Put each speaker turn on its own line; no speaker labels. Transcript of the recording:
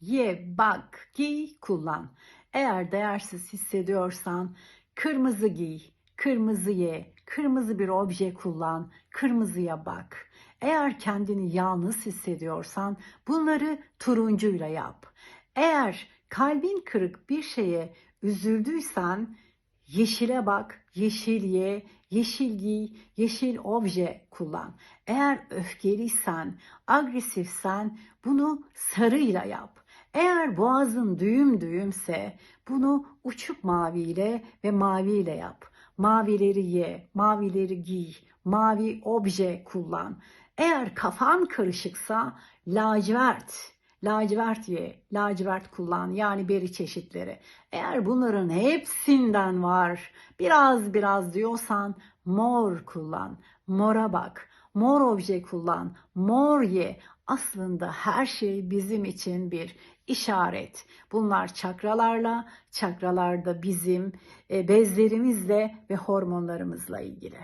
ye, bak, giy, kullan. Eğer değersiz hissediyorsan kırmızı giy, kırmızı ye, kırmızı bir obje kullan, kırmızıya bak. Eğer kendini yalnız hissediyorsan bunları turuncuyla yap. Eğer kalbin kırık bir şeye üzüldüysen yeşile bak, yeşil ye, yeşil giy, yeşil obje kullan. Eğer öfkeliysen, agresifsen bunu sarıyla yap. Eğer boğazın düğüm düğümse bunu uçuk maviyle ve maviyle yap. Mavileri ye, mavileri giy, mavi obje kullan. Eğer kafan karışıksa lacivert, lacivert ye, lacivert kullan yani beri çeşitleri. Eğer bunların hepsinden var, biraz biraz diyorsan mor kullan, mora bak, mor obje kullan, mor ye. Aslında her şey bizim için bir işaret. Bunlar çakralarla, çakralarda bizim e, bezlerimizle ve hormonlarımızla ilgili.